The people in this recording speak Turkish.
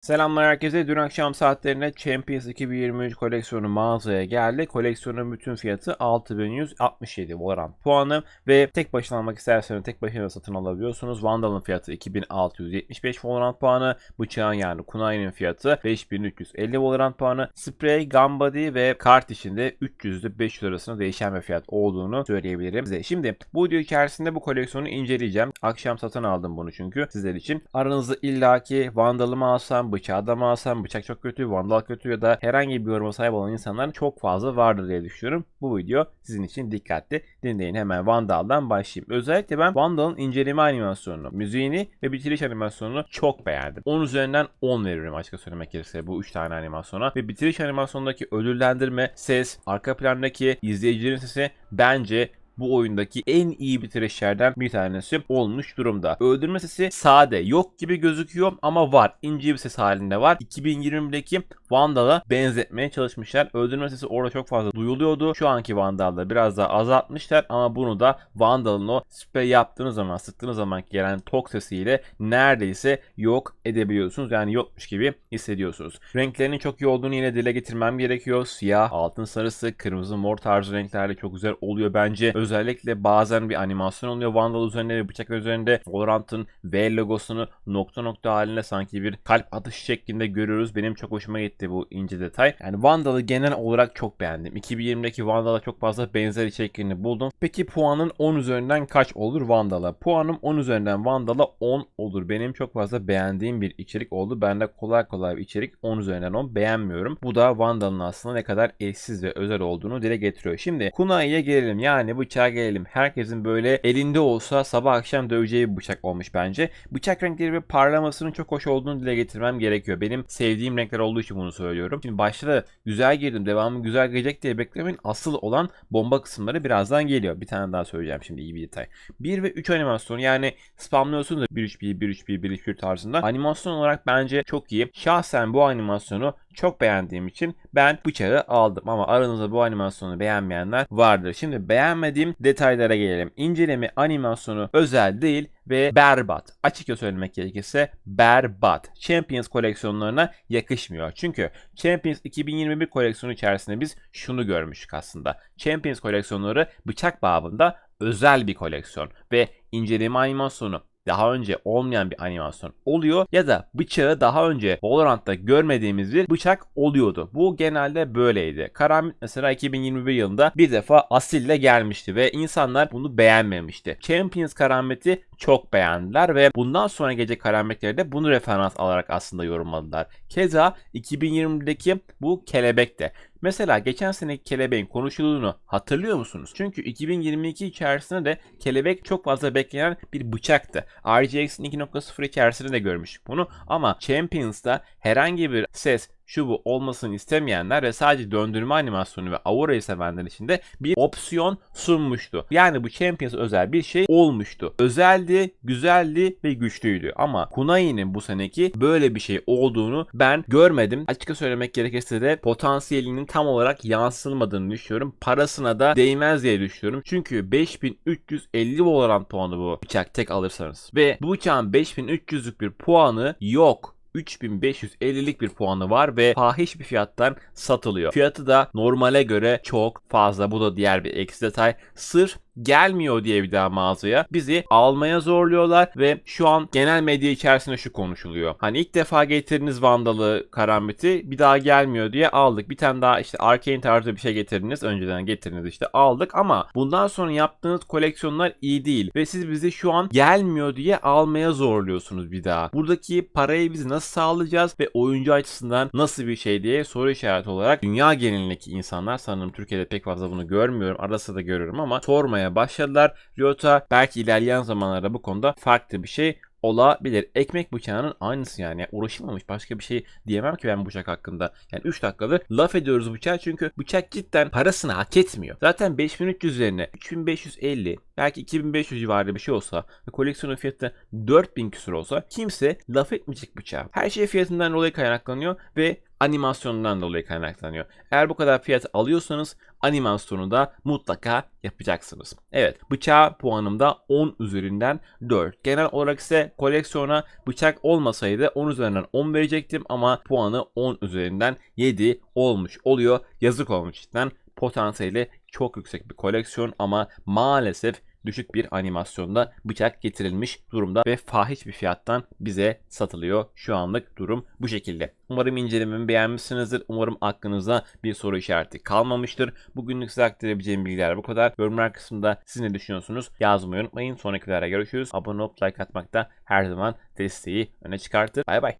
Selamlar herkese. Dün akşam saatlerinde Champions 2023 koleksiyonu mağazaya geldi. Koleksiyonun bütün fiyatı 6167 Valorant puanı ve tek başına almak isterseniz tek başına satın alabiliyorsunuz. Vandal'ın fiyatı 2675 Valorant puanı. Bıçağın yani Kunai'nin fiyatı 5350 Valorant puanı. Sprey, gun body ve kart içinde 300 ile 500 arasında değişen bir fiyat olduğunu söyleyebilirim size. Şimdi bu video içerisinde bu koleksiyonu inceleyeceğim. Akşam satın aldım bunu çünkü sizler için. Aranızda illaki Vandal'ı mı alsam, bıçağı da mı bıçak çok kötü, Vandal kötü ya da herhangi bir yoruma sahip olan insanlar çok fazla vardır diye düşünüyorum. Bu video sizin için dikkatli dinleyin. Hemen Vandal'dan başlayayım. Özellikle ben Vandal'ın inceleme animasyonunu, müziğini ve bitiriş animasyonunu çok beğendim. 10 üzerinden 10 veriyorum açıkça söylemek gerekirse bu 3 tane animasyona. Ve bitiriş animasyonundaki ödüllendirme, ses, arka plandaki izleyicilerin sesi bence bu oyundaki en iyi bitirişlerden bir tanesi olmuş durumda. Öldürme sesi sade, yok gibi gözüküyor ama var. İnce bir ses halinde var. 2020'deki Vandal'a benzetmeye çalışmışlar. Öldürme sesi orada çok fazla duyuluyordu. Şu anki Vandal'da biraz daha azaltmışlar ama bunu da Vandal'ın o sprey yaptığınız zaman, sıktığınız zaman gelen tok sesiyle neredeyse yok edebiliyorsunuz. Yani yokmuş gibi hissediyorsunuz. Renklerinin çok iyi olduğunu yine dile getirmem gerekiyor. Siyah, altın sarısı, kırmızı, mor tarzı renklerle çok güzel oluyor bence. Özellikle bazen bir animasyon oluyor Vandal üzerinde ve bıçak üzerinde Valorant'ın V logosunu nokta nokta halinde sanki bir kalp atışı şeklinde görüyoruz. Benim çok hoşuma gitti bu ince detay. Yani Vandal'ı genel olarak çok beğendim. 2020'deki Vandal'a çok fazla benzer içeriklerini buldum. Peki puanın 10 üzerinden kaç olur Vandal'a? Puanım 10 üzerinden Vandal'a 10 olur. Benim çok fazla beğendiğim bir içerik oldu. Ben de kolay kolay bir içerik 10 üzerinden 10 beğenmiyorum. Bu da Vandal'ın aslında ne kadar eşsiz ve özel olduğunu dile getiriyor. Şimdi Kunai'ye gelelim. Yani bıçağa gelelim. Herkesin böyle elinde olsa sabah akşam döveceği bir bıçak olmuş bence. Bıçak renkleri ve parlamasının çok hoş olduğunu dile getirmem gerekiyor. Benim sevdiğim renkler olduğu için bunu söylüyorum. Şimdi başta da güzel girdim. Devamı güzel gelecek diye beklemeyin. Asıl olan bomba kısımları birazdan geliyor. Bir tane daha söyleyeceğim şimdi iyi bir detay. 1 ve 3 animasyonu yani spamlıyorsunuz da 1-3-1, 1-3-1, 1-3-1 tarzında. Animasyon olarak bence çok iyi. Şahsen bu animasyonu çok beğendiğim için ben bıçağı aldım ama aranızda bu animasyonu beğenmeyenler vardır. Şimdi beğenmediğim detaylara gelelim. İnceleme animasyonu özel değil ve berbat. Açıkça söylemek gerekirse berbat. Champions koleksiyonlarına yakışmıyor. Çünkü Champions 2021 koleksiyonu içerisinde biz şunu görmüştük aslında. Champions koleksiyonları bıçak babında özel bir koleksiyon ve inceleme animasyonu daha önce olmayan bir animasyon oluyor ya da bıçağı daha önce Valorant'ta görmediğimiz bir bıçak oluyordu. Bu genelde böyleydi. Karambit mesela 2021 yılında bir defa Asil'le gelmişti ve insanlar bunu beğenmemişti. Champions Karambit'i çok beğendiler ve bundan sonra gelecek karambitleri de bunu referans alarak aslında yorumladılar. Keza 2020'deki bu kelebek de. Mesela geçen seneki kelebeğin konuşulduğunu hatırlıyor musunuz? Çünkü 2022 içerisinde de kelebek çok fazla beklenen bir bıçaktı. RGX'in 2.0 içerisinde de görmüştük bunu ama Champions'ta herhangi bir ses şu bu olmasını istemeyenler ve sadece döndürme animasyonu ve Aura'yı sevenler için de bir opsiyon sunmuştu. Yani bu Champions özel bir şey olmuştu. Özeldi, güzeldi ve güçlüydü. Ama Kunai'nin bu seneki böyle bir şey olduğunu ben görmedim. Açıkça söylemek gerekirse de potansiyelinin tam olarak yansıtılmadığını düşünüyorum. Parasına da değmez diye düşünüyorum. Çünkü 5350 Valorant puanı bu bıçak tek alırsanız. Ve bu bıçağın 5300'lük bir puanı yok. 3550'lik bir puanı var ve fahiş bir fiyattan satılıyor. Fiyatı da normale göre çok fazla. Bu da diğer bir eksi detay. Sırf gelmiyor diye bir daha mağazaya bizi almaya zorluyorlar ve şu an genel medya içerisinde şu konuşuluyor. Hani ilk defa getirdiniz Vandal'ı Karambit'i bir daha gelmiyor diye aldık. Bir tane daha işte Arcane tarzı bir şey getirdiniz. Önceden getirdiniz işte aldık ama bundan sonra yaptığınız koleksiyonlar iyi değil ve siz bizi şu an gelmiyor diye almaya zorluyorsunuz bir daha. Buradaki parayı biz nasıl sağlayacağız ve oyuncu açısından nasıl bir şey diye soru işareti olarak dünya genelindeki insanlar sanırım Türkiye'de pek fazla bunu görmüyorum. Arası da görüyorum ama sormaya başladılar. Ryota belki ilerleyen zamanlarda bu konuda farklı bir şey olabilir. Ekmek bıçağının aynısı yani. Uğraşılmamış başka bir şey diyemem ki ben bıçak hakkında. Yani 3 dakikadır laf ediyoruz bıçağa çünkü bıçak cidden parasını hak etmiyor. Zaten 5300 üzerine 3550 belki 2500 civarında bir şey olsa ve koleksiyonun fiyatı 4000 küsur olsa kimse laf etmeyecek bıçağa. Her şey fiyatından dolayı kaynaklanıyor ve animasyondan dolayı kaynaklanıyor. Eğer bu kadar fiyat alıyorsanız animasyonu da mutlaka yapacaksınız. Evet bıçağa puanım da 10 üzerinden 4. Genel olarak ise koleksiyona bıçak olmasaydı 10 üzerinden 10 verecektim ama puanı 10 üzerinden 7 olmuş oluyor. Yazık olmuş cidden. Potansiyeli çok yüksek bir koleksiyon ama maalesef düşük bir animasyonda bıçak getirilmiş durumda ve fahiş bir fiyattan bize satılıyor. Şu anlık durum bu şekilde. Umarım incelememi beğenmişsinizdir. Umarım aklınızda bir soru işareti kalmamıştır. Bugünlük size aktarabileceğim bilgiler bu kadar. Yorumlar kısmında siz ne düşünüyorsunuz yazmayı unutmayın. Sonraki videolarda görüşürüz. Abone olup like atmak da her zaman desteği öne çıkartır. Bay bay.